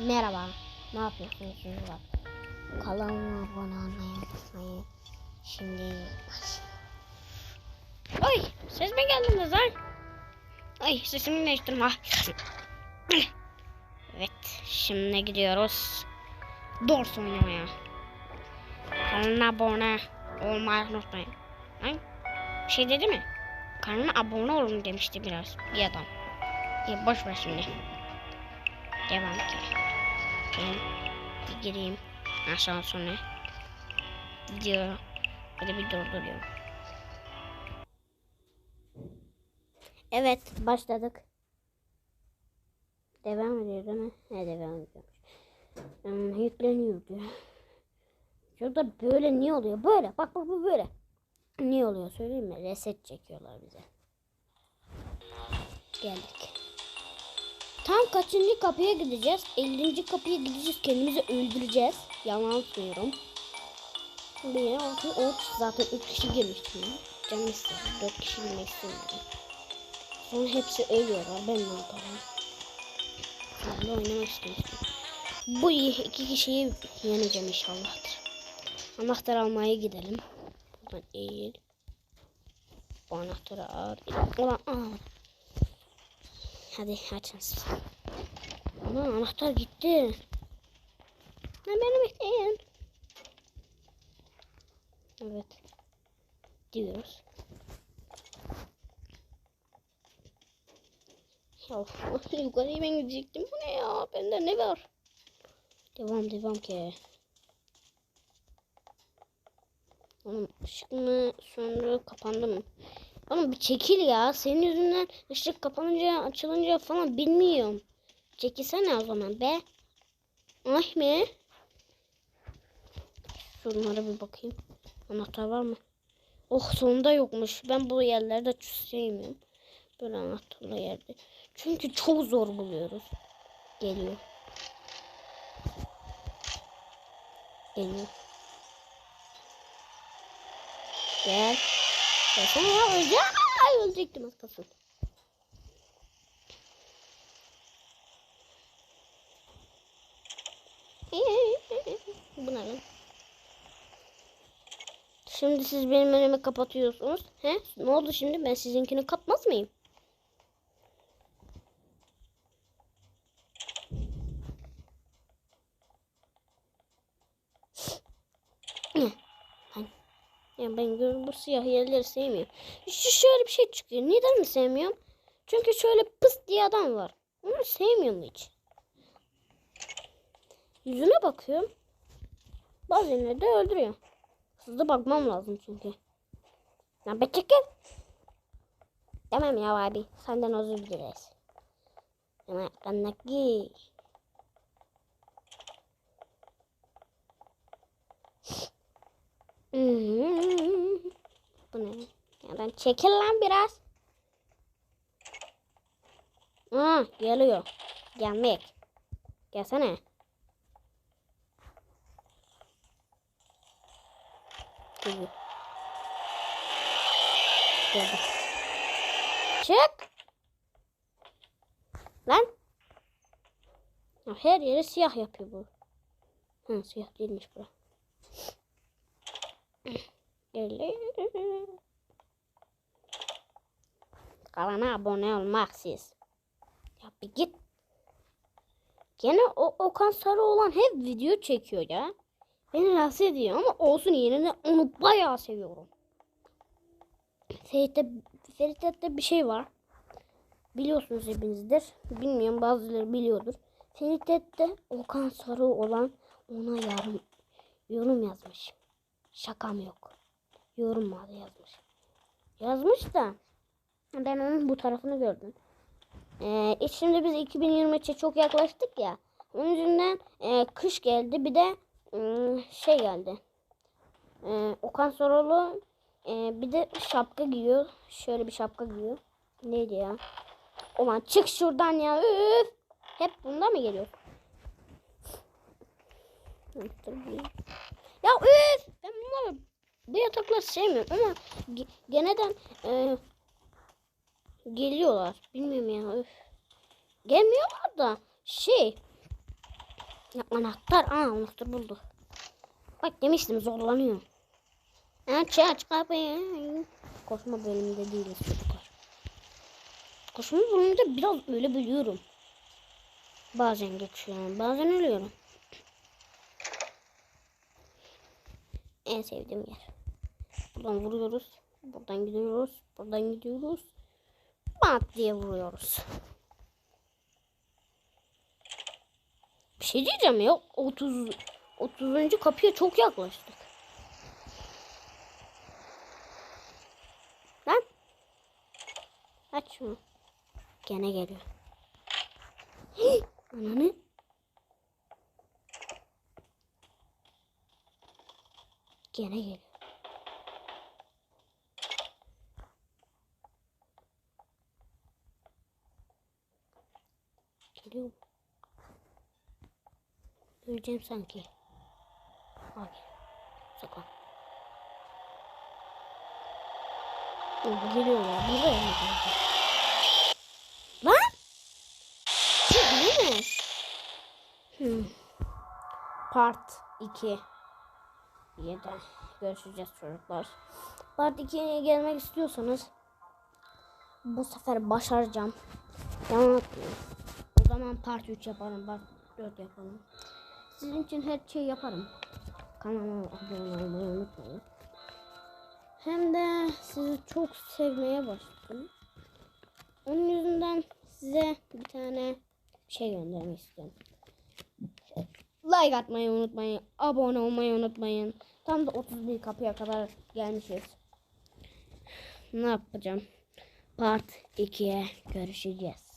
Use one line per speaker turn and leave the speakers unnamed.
Merhaba. Ne yapıyorsunuz çocuklar? Kanalıma abone olmayı unutmayın. Şimdi. Oy ses mi geldiniz lan? Ay sesimi değiştirme. Evet şimdi gidiyoruz. Dors oynamaya. Kanalına abone olmayı unutmayın. Lan şey dedi mi? Kanalıma abone olun demişti biraz bir adam. Ya boş ver şimdi. Devam ki. Ben bir gireyim asansöre. Video böyle bir durduruyorum. Evet başladık. Devam ediyor değil mi? Ne devam ediyormuş. Hmm, yükleniyor diyor. Şurada böyle niye oluyor? Böyle. Bak bak bu böyle. Niye oluyor söyleyeyim mi? Reset çekiyorlar bize. Geldik. Tam kaçıncı kapıya gideceğiz? 50. kapıya gideceğiz. Kendimizi öldüreceğiz. Yalan söylüyorum. Bir, altı, ot. Zaten 3 kişi girmiştim. Canım istedi. 4 kişi girmek istemiyorum. Sonra hepsi ölüyorlar. Ben ne yaparım? De oynamak istiyorum. Bu iki kişiyi yeneceğim inşallah. Anahtar almaya gidelim. Buradan eğil. Bu anahtarı al. Ulan al. Hadi siz. Ana anahtar gitti. Ha beni bekleyin. Evet. Diyoruz. Ya yukarıya ben gidecektim. Bu ne ya? Bende ne var? Devam devam ki. Oğlum ışık mı söndü kapandı mı? Oğlum bir çekil ya. Senin yüzünden ışık kapanınca açılınca falan bilmiyorum. Çekilsene o zaman be. Ay mı? Şunlara bir bakayım. Anahtar var mı? Oh sonunda yokmuş. Ben bu yerlerde çok sevmiyorum. Böyle anahtarlı yerde. Çünkü çok zor buluyoruz. Geliyor. Geliyor. Gel. Gelsene ya öleceğim. Ay ölecektim az kalsın. Bu ne lan? Şimdi siz benim önümü kapatıyorsunuz. He? Ne oldu şimdi? Ben sizinkini kapmaz mıyım? Ya ben bu siyah yerleri sevmiyorum. Şu şöyle bir şey çıkıyor. Neden mi sevmiyorum? Çünkü şöyle pıs diye adam var. Onu sevmiyorum hiç. Yüzüne bakıyorum. Bazen de öldürüyor. Hızlı bakmam lazım çünkü. Ya be çekil. Tamam ya abi. Senden özür dileriz. Ama. Hmm. Bu ne? Ya ben çekil lan biraz. Aa, geliyor. Gelmek. Gelsene. Geliyor. Geldi. Çık. Lan. Her yeri siyah yapıyor bu. Hı, siyah değilmiş bu. Kanala abone olmak siz. Ya bir git. Gene o Okan Sarıoğlan hep video çekiyor ya. Beni rahatsız ediyor ama olsun de onu bayağı seviyorum. Ferit'te, Ferit'te bir şey var. Biliyorsunuz hepinizdir. Bilmiyorum bazıları biliyordur. Ferit'te Okan Sarıoğlan ona yarım, yorum yazmış. Şakam yok. Yorum vardı yazmış. Yazmış da ben onun bu tarafını gördüm. Ee, şimdi biz 2023'e çok yaklaştık ya. Onun yüzünden e, kış geldi. Bir de e, şey geldi. E, Okan Sorolu e, bir de şapka giyiyor. Şöyle bir şapka giyiyor. Neydi ya? Ulan çık şuradan ya. Üf. Hep bunda mı geliyor? Ya üf. Ben bunları bu yatakları sevmiyorum ama ge- geneden e, geliyorlar. Bilmiyorum ya. Üf. Gelmiyorlar da şey Ya anahtar. Aa anahtar buldu. Bak demiştim zorlanıyor. Aç aç kapıyı. Koşma bölümünde değiliz çocuklar. Koşma bölümünde biraz öyle biliyorum. Bazen geçiyorum. Bazen ölüyorum. En sevdiğim yer. Buradan vuruyoruz. Buradan gidiyoruz. Buradan gidiyoruz. Bat diye vuruyoruz. Bir şey diyeceğim ya. 30 30. kapıya çok yaklaştık. Lan. Aç şunu. Gene geliyor. Hii, Ananı. Gene geliyor. Geliyor mu? Öleceğim sanki. Hayır. Sakın. Oh, geliyor ya. Lan! Şey değil mi? Hmm. Part 2 Yeden görüşeceğiz çocuklar. Part 2'ye gelmek istiyorsanız bu sefer başaracağım. Yalan atmıyorum. Zaman part 3 yaparım. Part 4 yapalım. Sizin için her şey yaparım. Kanalıma abone olmayı unutmayın. Hem de sizi çok sevmeye başladım. Onun yüzünden size bir tane şey göndermek istiyorum. Like atmayı unutmayın. Abone olmayı unutmayın. Tam da 31 kapıya kadar gelmişiz. Ne yapacağım? Part 2'ye görüşeceğiz.